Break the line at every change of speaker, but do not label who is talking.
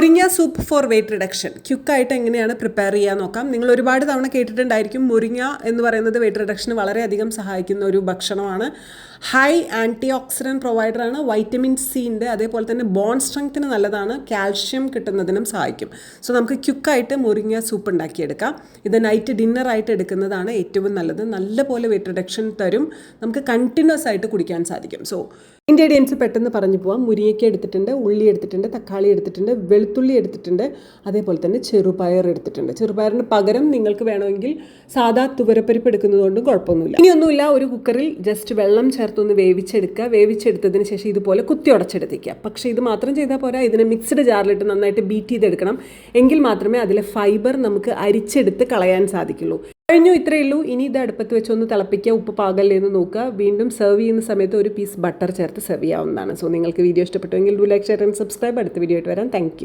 Muringa soup for weight reduction ക്യുക്കായിട്ട് എങ്ങനെയാണ് prepare ചെയ്യാൻ നോക്കാം. നിങ്ങൾ ഒരുപാട് തവണ കേട്ടിട്ടുണ്ടായിരിക്കും മുരിങ്ങ എന്ന് പറയുന്നത് വെയിറ്റ് റിഡക്ഷന് വളരെയധികം സഹായിക്കുന്ന ഒരു ഭക്ഷണമാണ്. ഹൈ ആന്റി ഓക്സിഡന്റ് പ്രൊവൈഡറാണ് വൈറ്റമിൻ സിന്റെ അതേപോലെ തന്നെ ബോൺ സ്ട്രെങ്ത്തിന് നല്ലതാണ്. കാൽഷ്യം കിട്ടുന്നതിനും സഹായിക്കും. സോ നമുക്ക് ക്യുക്കായിട്ട് മുരിങ്ങ സൂപ്പ് ഉണ്ടാക്കിയെടുക്കാം. ഇത് നൈറ്റ് ഡിന്നറായിട്ട് എടുക്കുന്നതാണ് ഏറ്റവും നല്ലത്. നല്ലപോലെ വെയിറ്റ് റിഡക്ഷൻ തരും. നമുക്ക് കണ്ടിന്യൂസ് ആയിട്ട് കുടിക്കാൻ സാധിക്കും. സോ ഇൻഗ്രീഡിയൻസ് പെട്ടെന്ന് പറഞ്ഞു പോവാം. മുരിങ്ങയ്ക്ക് എടുത്തിട്ടുണ്ട് ഉള്ളി എടുത്തിട്ടുണ്ട് തക്കാളി എടുത്തിട്ടുണ്ട് വെളുത്തുള്ളി എടുത്തിട്ടുണ്ട്. അതേപോലെ തന്നെ ചെറുപയർ എടുത്തിട്ടുണ്ട്. ചെറുപയറിന് പകരം നിങ്ങൾക്ക് വേണമെങ്കിൽ സാധാ തുവരപ്പരിപ്പ് എടുക്കുന്നതുകൊണ്ടും കുഴപ്പമൊന്നുമില്ല. ഇനിയൊന്നുമില്ല ഒരു കുക്കറിൽ ജസ്റ്റ് വെള്ളം ചേർത്തൊന്ന് വേവിച്ചെടുക്കുക. വേവിച്ചെടുത്തതിന് ശേഷം ഇതുപോലെ കുത്തി ഉടച്ചെടുത്തേക്കുക. പക്ഷേ ഇത് മാത്രം ചെയ്താൽ പോരാ ഇതിനെ മിക്സ്ഡ് ജാറിലിട്ട് നന്നായിട്ട് ബീറ്റ് ചെയ്തെടുക്കണം. എങ്കിൽ മാത്രമേ അതിലെ ഫൈബർ നമുക്ക് അരിച്ചെടുത്ത് കളയാൻ സാധിക്കുള്ളൂ. കഴിഞ്ഞു ഇത്രയേ ഉള്ളൂ. ഇനി ഇത് അടുപ്പത്ത് വെച്ചൊന്ന് തിളപ്പിക്കുക ഉപ്പ് പാകല്ലേ എന്ന് നോക്കുക. വീണ്ടും സെർവ് ചെയ്യുന്ന സമയത്ത് ഒരു പീസ് ബട്ടർ ചേർത്ത് സെർവ് ചെയ്യാവുന്നതാണ്. സോ നിങ്ങൾക്ക് വീഡിയോ ഇഷ്ടപ്പെട്ടുവെങ്കിൽ do like share and subscribe അടുത്ത വീഡിയോ ആയിട്ട് വരാം. താങ്ക്